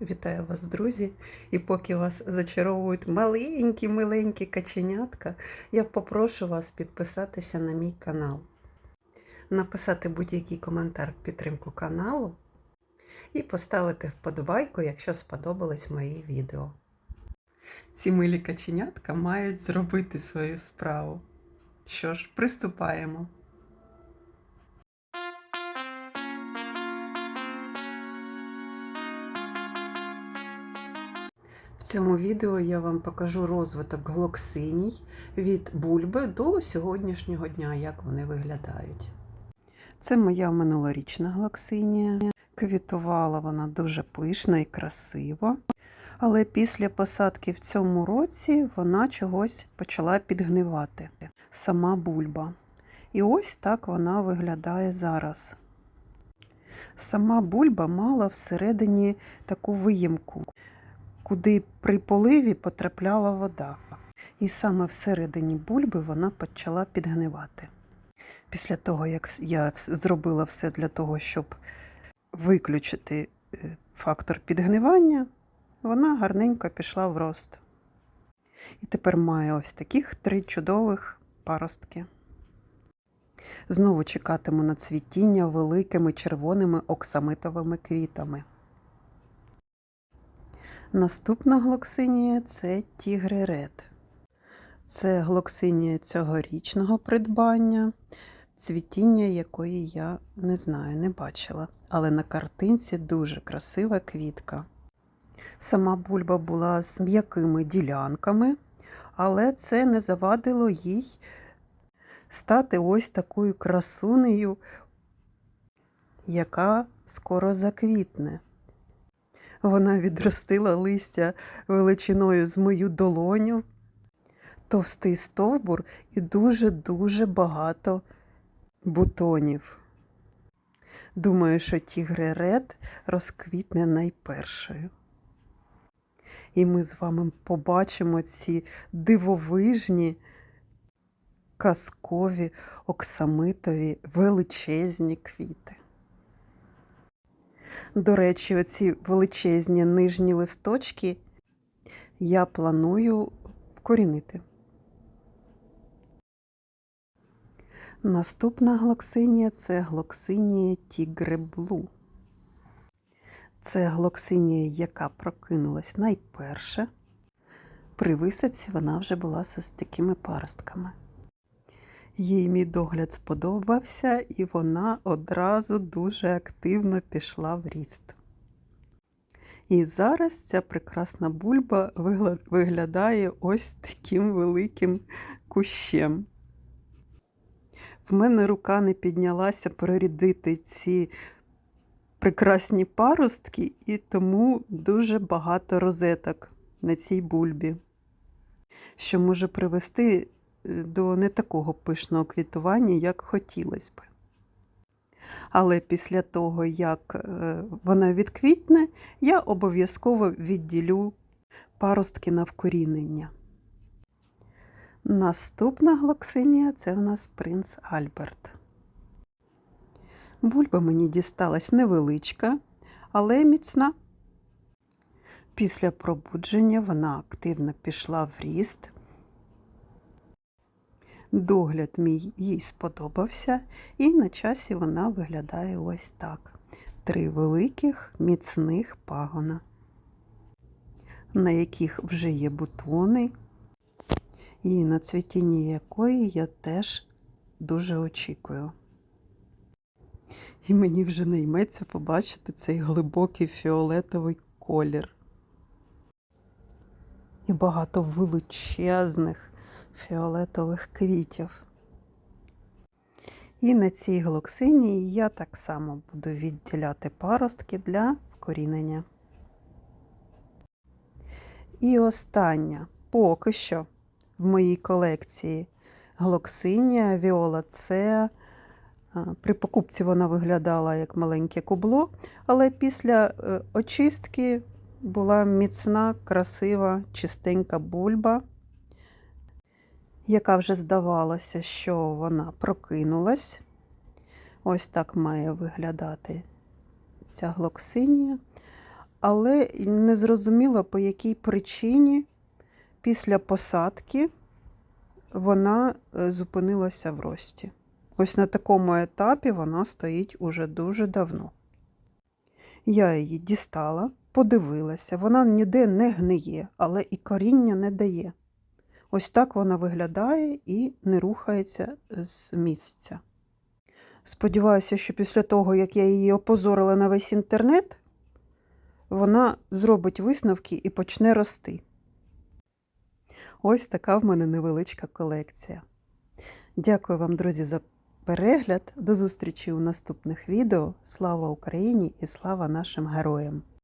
Вітаю вас, друзі! І поки вас зачаровують маленькі миленькі каченятка, я попрошу вас підписатися на мій канал, написати будь-який коментар в підтримку каналу і поставити вподобайку, якщо сподобались мої відео. Ці милі каченятка мають зробити свою справу. Що ж, приступаємо. В цьому відео я вам покажу розвиток глоксиній від бульби до сьогоднішнього дня, як вони виглядають. Це моя минулорічна глоксинія. Квітувала вона дуже пишно і красиво. Але після посадки в цьому році вона чогось почала підгнивати. Сама бульба. І ось так вона виглядає зараз. Сама бульба мала всередині таку виїмку, куди при поливі потрапляла вода. І саме всередині бульби вона почала підгнивати. Після того, як я зробила все для того, щоб виключити е, фактор підгнивання, вона гарненько пішла в рост. І тепер має ось таких три чудових паростки. Знову чекатиму на цвітіння великими червоними оксамитовими квітами. Наступна глоксинія це Тігри Ред. Це глоксинія цьогорічного придбання, цвітіння якої я не знаю, не бачила. Але на картинці дуже красива квітка. Сама бульба була з м'якими ділянками, але це не завадило їй стати ось такою красунею, яка скоро заквітне. Вона відростила листя величиною з мою долоню, товстий стовбур і дуже-дуже багато бутонів. Думаю, що тігре Ред розквітне найпершою. І ми з вами побачимо ці дивовижні, казкові, оксамитові, величезні квіти. До речі, оці величезні нижні листочки я планую вкорінити. Наступна глоксинія це глоксинія Тігреблу. Це глоксинія, яка прокинулась найперше. При висадці вона вже була з ось такими паростками. Їй мій догляд сподобався, і вона одразу дуже активно пішла в ріст. І зараз ця прекрасна бульба виглядає ось таким великим кущем. В мене рука не піднялася перерідити ці прекрасні паростки, і тому дуже багато розеток на цій бульбі, що може привести до не такого пишного квітування, як хотілося б. Але після того, як вона відквітне, я обов'язково відділю паростки на вкорінення. Наступна глоксинія це у нас принц Альберт. Бульба мені дісталась невеличка, але міцна. Після пробудження вона активно пішла в ріст. Догляд мій їй сподобався, і на часі вона виглядає ось так: три великих міцних пагона, на яких вже є бутони, і на цвітінні якої я теж дуже очікую. І мені вже не йметься побачити цей глибокий фіолетовий колір. І багато величезних фіолетових квітів. І на цій глоксині я так само буду відділяти паростки для вкорінення. І остання поки що в моїй колекції глоксинія віолацеа. При покупці вона виглядала як маленьке кубло, але після очистки була міцна, красива, чистенька бульба, яка вже здавалося, що вона прокинулась. Ось так має виглядати ця глоксинія. але не зрозуміла, по якій причині після посадки вона е, зупинилася в рості. Ось на такому етапі вона стоїть уже дуже давно. Я її дістала, подивилася, вона ніде не гниє, але і коріння не дає. Ось так вона виглядає і не рухається з місця. Сподіваюся, що після того, як я її опозорила на весь інтернет, вона зробить висновки і почне рости. Ось така в мене невеличка колекція. Дякую вам, друзі, за перегляд. До зустрічі у наступних відео. Слава Україні і слава нашим героям!